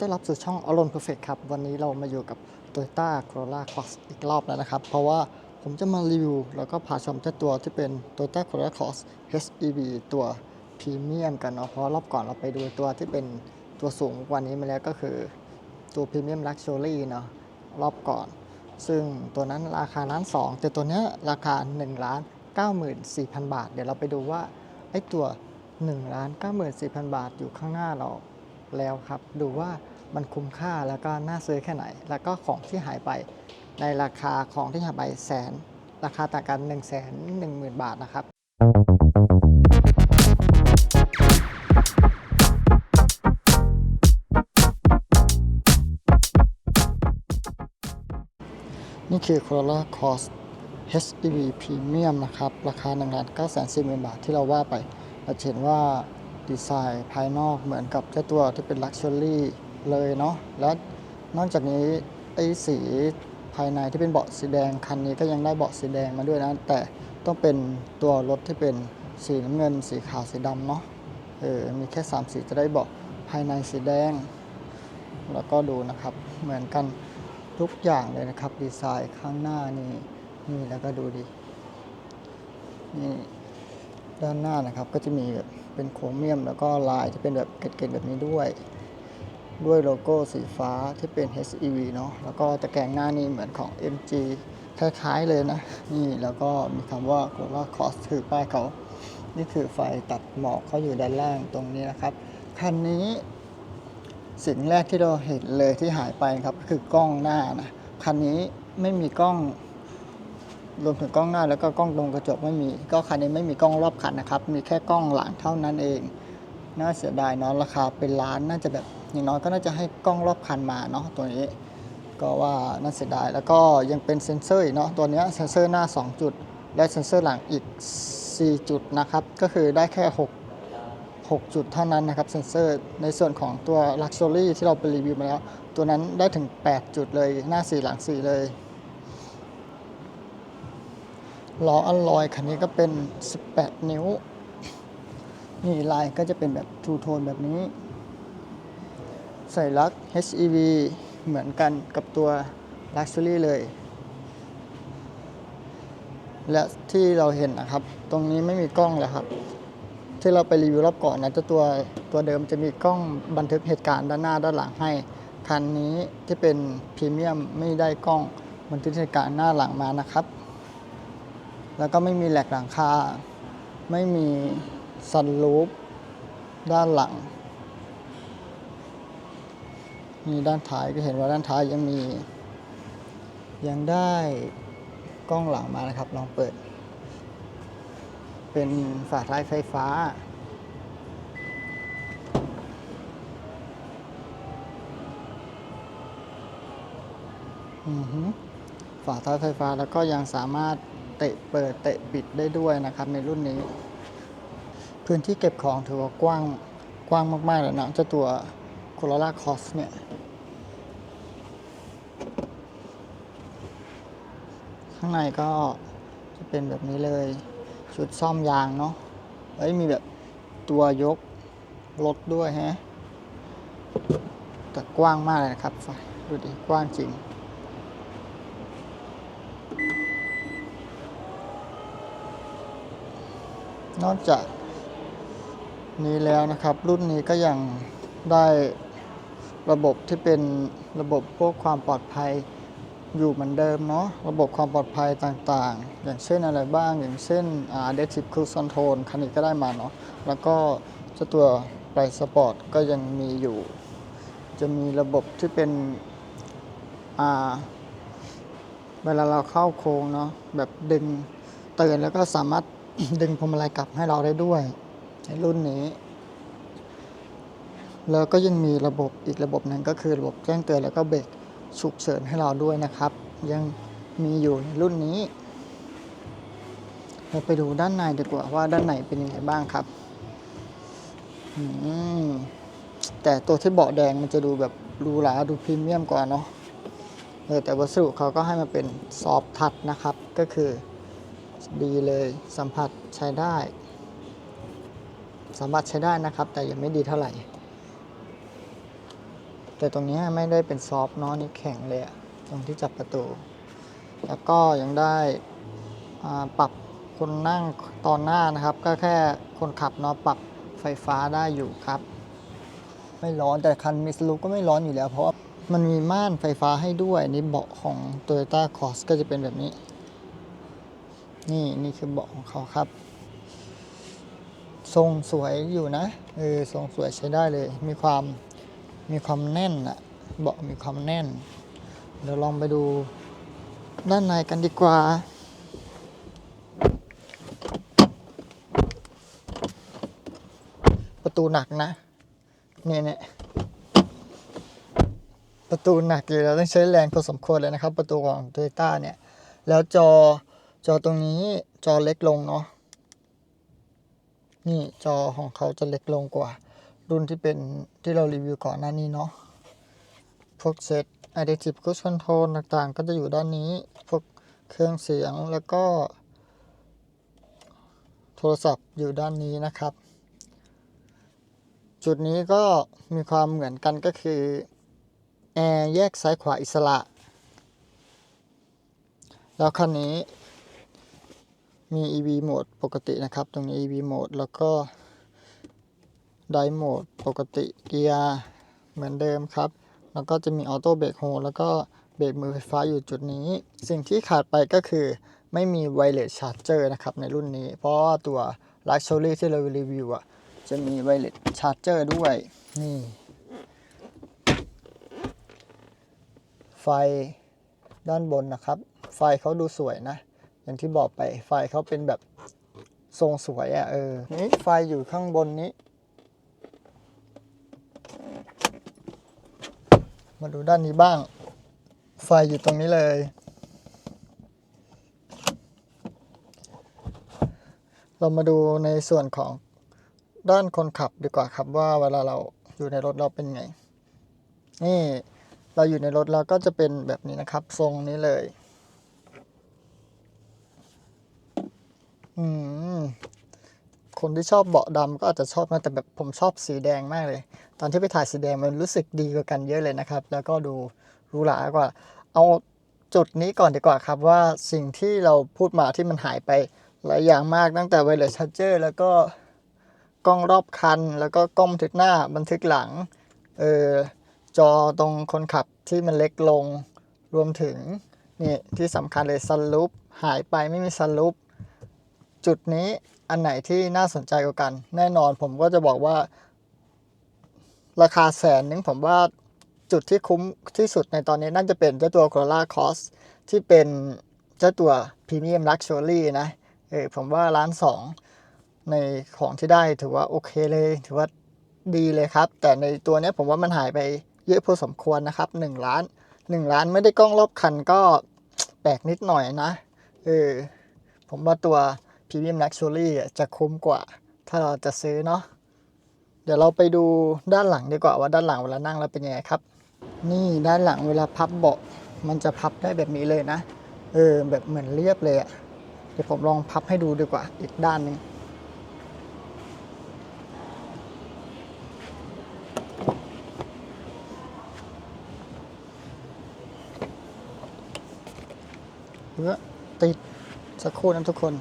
ต้อนรับสู่ช่อง a l o n Perfect ครับ วันนี้เรามาอยู่กับ Toyota Corolla Cross อีกรอบแล้วนะครับ เพราะว่าผมจะมารีวิว แล้วก็พาชมเจ้าตัวที่เป็น Toyota Corolla Cross HEV ตัวพรีเมียมกันเนาะเพราะรอบก่อนเราไปดูตัวที่เป็นตัวสูงกว่านี้มาแล้วก็คือ ตัวพรีเมียมลักชัวรี่เนาะรอบก่อน ซึ่งตัวนั้นราคาล้านสองแต่ตัวนี้ราคา1ล้าน94,000 บาท เดี๋ยวเราไปดูว่าไอ้ตัว1ล้าน94,000 บาทอยู่ข้างหน้าเรา แล้วครับ ดูว่ามันคุ้มค่าแล้วก็น่าซื้อแค่ไหน แล้วก็ของที่หายไป ในราคาของที่หายไปแสน ราคาต่างกัน1 1 0 0 0 0บาทนะครับนี่คือ Corolla Cross HEV Premium นะครับ ราคา1ล้าน9 4 0 0 0 บาทที่เราว่าไปเราเห็นว่า ดีไซน์ภายนอกเหมือนกับเจ้าตัวที่เป็น Luxury เลยเนาะและนอกจากนี้ไอ้สีภายในที่เป็นเบาะสีแดงคันนี้ก็ยังได้เบาะสีแดงมาด้วยนะ แต่ต้องเป็นตัวรถที่เป็นสีน้ำเงิน สีขาวสีดำเนาะเออมีแค่ 3 สีจะได้เบาะภายในสีแดง แล้วก็ดูนะครับเหมือนกันทุกอย่างเลยนะครับ ดีไซน์ข้างหน้านี่นี่แล้วก็ดูดินี่ด้านหน้านะครับก็จะมีแบบ เป็นโครเมียม แล้วก็ลายที่เป็นแบบเกล็ดๆแบบนี้ด้วย ด้วยโลโก้สีฟ้าที่เป็น HEV เนาะแล้วก็ตะแกรงหน้านี่เหมือนของ MG คล้ายๆเลยนะ นี่แล้วก็มีคำว่า Corolla Cross คือป้ายเขา นี่คือไฟตัดหมอกเขาอยู่ด้านล่างตรงนี้นะครับ คันนี้สิ่งแรกที่เราเห็นเลยที่หายไปครับคือกล้องหน้านะ คันนี้ไม่มีกล้อง รวมถึงกล้องหน้าแล้วก็กล้องตรงกระจกไม่มี ก็คันนี้ไม่มีกล้องรอบคันนะครับ มีแค่กล้องหลังเท่านั้นเอง น่าเสียดายเนาะราคาเป็นล้านน่าจะแบบอย่างน้อยก็น่าจะให้กล้องรอบคันมาเนาะตัวนี้ ก็ว่าน่าเสียดายแล้วก็ยังเป็นเซ็นเซอร์เนาะตัวนี้เซ็นเซอร์หน้า 2 จุด และเซ็นเซอร์หลังอีก 4 จุดนะครับ ก็คือได้แค่ 6 6 จุดเท่านั้นนะครับเซ็นเซอร์ในส่วนของตัว Luxury ที่เราไปรีวิวมาแล้ว ตัวนั้นได้ถึง 8 จุดเลยหน้า 4 หลัง 4 เลย ล้ออัลลอยคันนี้ก็เป็น 18 นิ้ว นี่ลายก็จะเป็นแบบทูโทนแบบนี้ ใส่ลัก HEV เหมือนกันกับตัว Luxury เลย และที่เราเห็นนะครับ ตรงนี้ไม่มีกล้องแล้วครับ ที่เราไปรีวิวรอบก่อนนะจ้าตัวตัวเดิมจะมีกล้องบันทึกเหตุการณ์ด้านหน้าด้านหลังให้ คันนี้ที่เป็นพรีเมียมไม่ได้กล้องบันทึกเหตุการณ์หน้าหลังมานะครับ แล้วก็ไม่มีแหลกหลังคา ไม่มีซันรูฟด้านหลัง มีด้านท้ายก็เห็นว่าด้านท้ายยังมี ยังได้กล้องหลังมานะครับ ลองเปิด เป็นฝาท้ายไฟฟ้าอือหือฝาท้ายไฟฟ้าแล้วก็ยังสามารถ เตะเปิดเตะปิดได้ด้วยนะครับในรุ่นนี้ พื้นที่เก็บของถือว่ากว้างกว้างมากๆเลยนะเจ้าตัว Corolla Cross เนี่ยข้างในก็จะเป็นแบบนี้เลย ชุดซ่อมยางเนาะเอ้ยมีแบบตัวยกรถด้วยฮะแต่กว้างมากเลยนะครับไฟดูดิกว้างจริง นอกจากนี้แล้วนะครับ รุ่นนี้ก็ยังได้ระบบที่เป็นระบบพวกความปลอดภัยอยู่เหมือนเดิมเนาะระบบความปลอดภัยต่างๆ อย่างเช่นอะไรบ้างอย่างเช่น Adaptive Cruise Control คันนี้ก็ได้มาเนาะแล้วก็เจ้าตัวไรสปอร์ตก็ยังมีอยู่ จะมีระบบที่เป็นอ่าเวลาเราเข้าโค้งเนาะแบบดึงเตือนแล้วก็สามารถ ดึงพวงมาลัยกลับให้เราได้ด้วย ในรุ่นนี้ แล้วก็ยังมีระบบอีกระบบหนึ่งก็คือระบบแจ้งเตือนแล้วก็เบรกฉุกเฉินให้เราด้วยนะครับ ยังมีอยู่ในรุ่นนี้ เราไปดูด้านในดีกว่าว่าด้านในเป็นยังไงบ้างครับแต่ตัวที่เบาะแดงมันจะดูแบบหรูหราดูพรีเมียมกว่าเนาะแต่วัสดุเขาก็ให้มาเป็นซอฟทัชนะครับก็คือ ดีเลยสัมผัสใช้ได้สัมผัสใช้ได้นะครับ แต่ยังไม่ดีเท่าไหร่ แต่ตรงนี้ไม่ได้เป็นซอฟต์เนาะนี่แข็งเลยอะตรงที่จับประตู แล้วก็ยังได้ปรับคนนั่งตอนหน้านะครับ ก็แค่คนขับเนาะปรับไฟฟ้าได้อยู่ครับ ไม่ร้อนแต่คันมิสลูก็ไม่ร้อนอยู่แล้ว เพราะมันมีม่านไฟฟ้าให้ด้วยนี่เบาะของ Toyota Cross ก็จะเป็นแบบนี้ นี่นี่คือเบาะของเขาครับ ทรงสวยอยู่นะเออทรงสวยใช้ได้เลย มีความมีความแน่นอะเบาะมีความแน่น เดี๋ยวลองไปดูด้านในกันดีกว่าประตูหนักนะเนี่ยเนี่ยประตูหนักอยู่แล้วต้องใช้แรงพอสมควรเลยนะครับ ประตูของ t o y ต้าเนี่ย แล้วจอ จอตรงนี้จอเล็กลงเนาะนี่จอของเขาจะเล็กลงกว่า รุ่นที่เป็นที่เรารีวิวก่อนหน้านี้เนาะพวกเซต Adaptive Cruise Control ต่างๆ ก็จะอยู่ด้านนี้ พวกเครื่องเสียงแล้วก็ โทรศัพท์อยู่ด้านนี้นะครับ จุดนี้ก็มีความเหมือนกันก็คือแอร์แยกซ้ายขวาอิสระ แล้วคันนี้ มี EV โหมดปกตินะครับ ตรงนี้ EV โหมดแล้วก็ไดโหมดปกติเกียร์เหมือนเดิมครับ แล้วก็จะมีออโต้เบรกโฮแล้วก็เบรกมือไฟฟ้าอยู่จุดนี้ สิ่งที่ขาดไปก็คือไม่มีไวเลสชาร์จเจอร์นะครับในรุ่นนี้ เพราะว่าตัว Luxury ที่เรารีวิวอะจะมีไวเลสชาร์จเจอร์ด้วย นี่ ไฟด้านบนนะครับ ไฟเขาดูสวยนะ อย่างที่บอกไปไฟเขาเป็นแบบทรงสวยอะ่ะเออ นี่ไฟอยู่ข้างบนนี้ มาดูด้านนี้บ้าง ไฟอยู่ตรงนี้เลย เรามาดูในส่วนของด้านคนขับดีกว่าครับว่าเวลาเราอยู่ในรถเราเป็นไง นี่เราอยู่ในรถเราก็จะเป็นแบบนี้นะครับ ทรงนี้เลย อืมคนที่ชอบเบาะดำก็อาจจะชอบนะแต่แบบผมชอบสีแดงมากเลย ตอนที่ไปถ่ายสีแดงมันรู้สึกดีกว่ากันเยอะเลยนะครับ แล้วก็ดูรูหรากว่า เอาจุดนี้ก่อนดีกว่าครับว่าสิ่งที่เราพูดมาที่มันหายไปหลายอย่างมากตั้งแต่ไวเลสชาร์เจอร์แล้วก็กล้องรอบคัน แล้วก็กล้องบันทึกหน้าบันทึกหลังเออจอตรงคนขับที่มันเล็กลงรวมถึงนี่ที่สำคัญเลยซันลูปหายไปไม่มีซันลูป จุดนี้อันไหนที่น่าสนใจกว่ากัน แน่นอนผมก็จะบอกว่า ราคาแสนนึงผมว่าจุดที่คุ้มที่สุดในตอนนี้น่าจะเป็นเจ้าตัว Corolla Cross ที่เป็นเจ้าตัว Premium Luxury นะเออผมว่าล้านสองในของที่ได้ถือว่าโอเคเลย ถือว่าดีเลยครับ แต่ในตัวเนี้ยผมว่ามันหายไปเยอะพอสมควรนะครับ 1 ล้าน 1 ล้านไม่ได้กล้องรอบคันก็แปลกนิดหน่อยนะเออผมว่าตัว Premium Luxury อะจะคุ้มกว่า ถ้าเราจะซื้อเนาะเดี๋ยวเราไปดูด้านหลังดีกว่าว่าด้านหลังเวลานั่งแล้วเป็นยังไงครับ นี่ด้านหลังเวลาพับเบาะมันจะพับได้แบบนี้เลยนะ เออแบบเหมือนเรียบเลยอะ่ะเดี๋ยวผมลองพับให้ดูดีกว่าอีกด้านหนึงเพื่อติดสักครู่นะทุกคน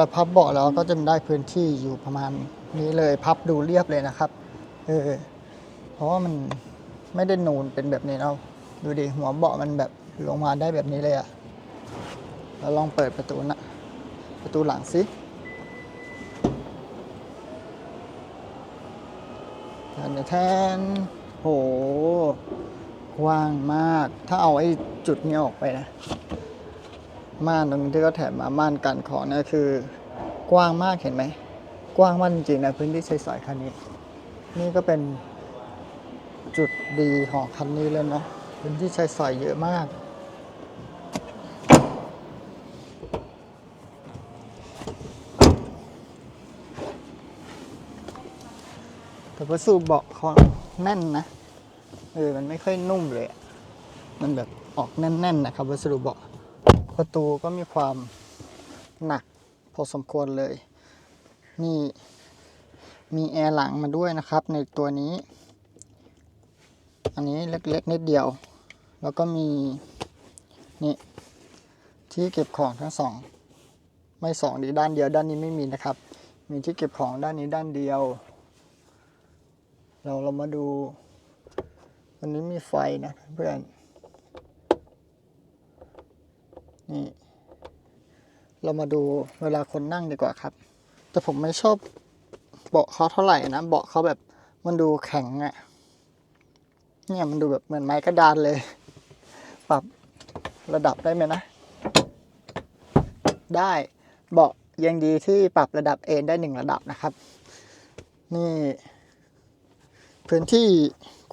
เวลาพับเบาะแล้วก็จะได้พื้นที่อยู่ประมาณนี้เลยพับดูเรียบเลยนะครับ เออ เพราะว่ามันไม่ได้นูนเป็นแบบนี้เนาะดูดิหัวเบาะมันแบบลงมาได้แบบนี้เลยอะเราลองเปิดประตูนะประตูหลังสิแทนแทนโหกว้างมาก ถ้าเอาไอ้จุดนี้ออกไปนะ ม่านตรงนี้ที่เขาแถมมาม่านกันของนี่คือ กว้างมากเห็นไหม กว้างมากจริงๆนะพื้นที่ใช้สอยคันนี้ นี่ก็เป็นจุดดีของคันนี้เลยเนาะพื้นที่ใช้สอยเยอะมากแต่วัสดุเบาะเขาแน่นนะเออมันไม่ค่อยนุ่มเลย มันแบบออกแน่นๆนะครับวัสดุเบาะ ประตูก็มีความหนักพอสมควรเลย นี่มีแอร์หลังมาด้วยนะครับในตัวนี้ อันนี้เล็กๆนิดเดียว แล้วก็มีนี่ที่เก็บของทั้งสอง ไม่สองดีด้านเดียวด้านนี้ไม่มีนะครับ มีที่เก็บของด้านนี้ด้านเดียว เราเรามาดูวันนี้มีไฟนะเพื่อน นี่ เรามาดูเวลาคนนั่งดีกว่าครับ แต่ผมไม่ชอบเบาะเขาเท่าไหร่นะเบาะเขาแบบมันดูแข็งอะ่ะเนี่ยมันดูแบบเหมือนไม้กระดานเลย ปรับระดับได้ไหมนะ ได้เบาะยังดีที่ปรับระดับเอนได้หนึ่งระดับนะครับ นี่ พื้นที่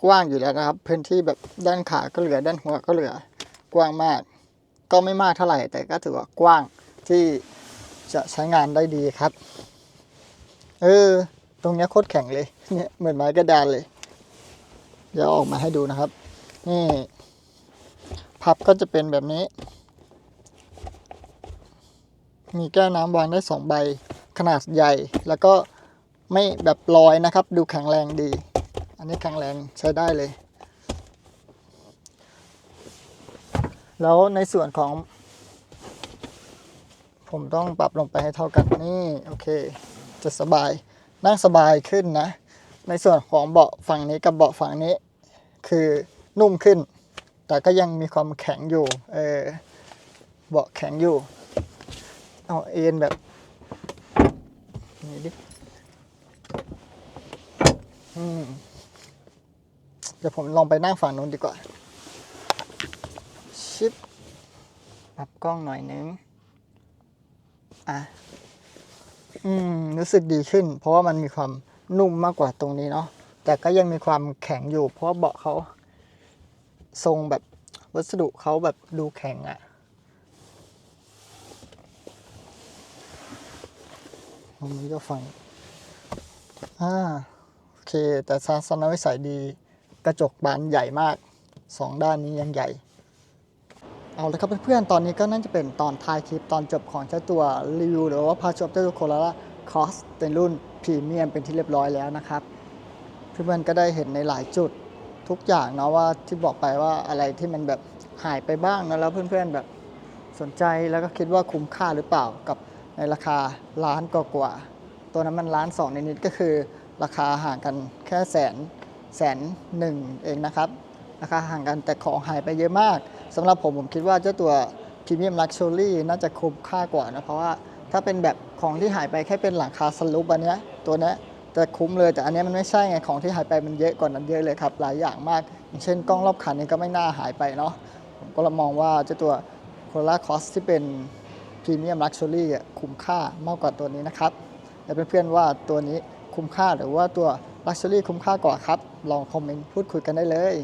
กว้างอยู่แล้วนะครับ พื้นที่แบบด้านขาก็เหลือด้านหัวก็เหลือกว้างมาก ก็ไม่มากเท่าไหร่ แต่ก็ถือว่ากว้างที่จะใช้งานได้ดีครับ เออ ตรงเนี้ยโคตรแข็งเลย เนี่ยเหมือนไม้กระดานเลย เดี๋ยวออกมาให้ดูนะครับ นี่ พับก็จะเป็นแบบนี้ มีแก้วน้ำวางได้สองใบ ขนาดใหญ่ แล้วก็ไม่แบบลอยนะครับ ดูแข็งแรงดี อันนี้แข็งแรงใช้ได้เลย แล้วในส่วนของ ผมต้องปรับลงไปให้เท่ากันนี่โอเค จะสบายนั่งสบายขึ้นนะ ในส่วนของเบาะฝั่งนี้กับเบาะฝั่งนี้ คือนุ่มขึ้น แต่ก็ยังมีความแข็งอยู่ เออเบาะแข็งอยู่ เอาเอ็นแบบนี่ดิอืมเดี๋ยวผมลองไปนั่งฝั่งนู้นดีกว่า ชิป ปรับกล้องหน่อยนึง อะ อืม รู้สึกดีขึ้น เพราะว่ามันมีความนุ่มมากกว่าตรงนี้เนาะ แต่ก็ยังมีความแข็งอยู่ เพราะว่าเบาะเขาทรงแบบวัสดุเขาแบบดูแข็งอะ่ะตรงนี้ก็ฟัง อ่า โอเค แต่ทัศนวิสัยดี กระจกบานใหญ่มาก สองด้านนี้ยังใหญ่ เอาละครับเพื่อนๆ ตอนนี้ก็น่าจะเป็นตอนท้ายคลิปตอนจบของเจ้าตัวรีวิวหรือว่าพาชมเจ้าตัวโค r า l าคอสเป็นรุ่นพรีเมียมเป็นที่เรียบร้อยแล้วนะครับ เพื่อนๆ ก็ได้เห็นในหลายจุดทุกอย่างเนาะว่าที่บอกไปว่าอะไรที่มันแบบหายไปบ้างนะแล้วเพื่อนๆแบบสนใจแล้วก็คิดว่าคุ้มค่าหรือเปล่ากับในราคาล้านกว่าๆตัวนั้นมันล้านสองนิดๆก็คือ ราคาห่างกันแค่แสนแสนหนึ่งเองนะครับราคาห่างกันแต่ของหายไปเยอะมาก สำหรับผมผมคิดว่าเจ้าตัวพรีเมียมลักชัวรี่น่าจะคุ้มค่ากว่านะ เพราะว่าถ้าเป็นแบบของที่หายไปแค่เป็นหลังคาสลุปอันเนี้ยตัวเนี้ยจะคุ้มเลยแต่อันเนี้ยมันไม่ใช่ไงของที่หายไปมันเยอะกว่านั้นเยอะเลยครับ หลายอย่างมาก อย่างเช่นกล้องรอบคันนี้ก็ไม่น่าหายไปเนาะผมก็ลมองว่าเจ้าตัวโค r าคอสที่เป็นพรีเมียมลักชัวรี่คุ้มค่ามากกว่าตัวนี้นะครับแล้วเพื่อนๆว่าตัวนี้คุ้มค่าหรือว่าตัวลักชัวรี่คุ้มค่ากว่าครับ ลองคอมเมนต์พูดคุยกันได้เลย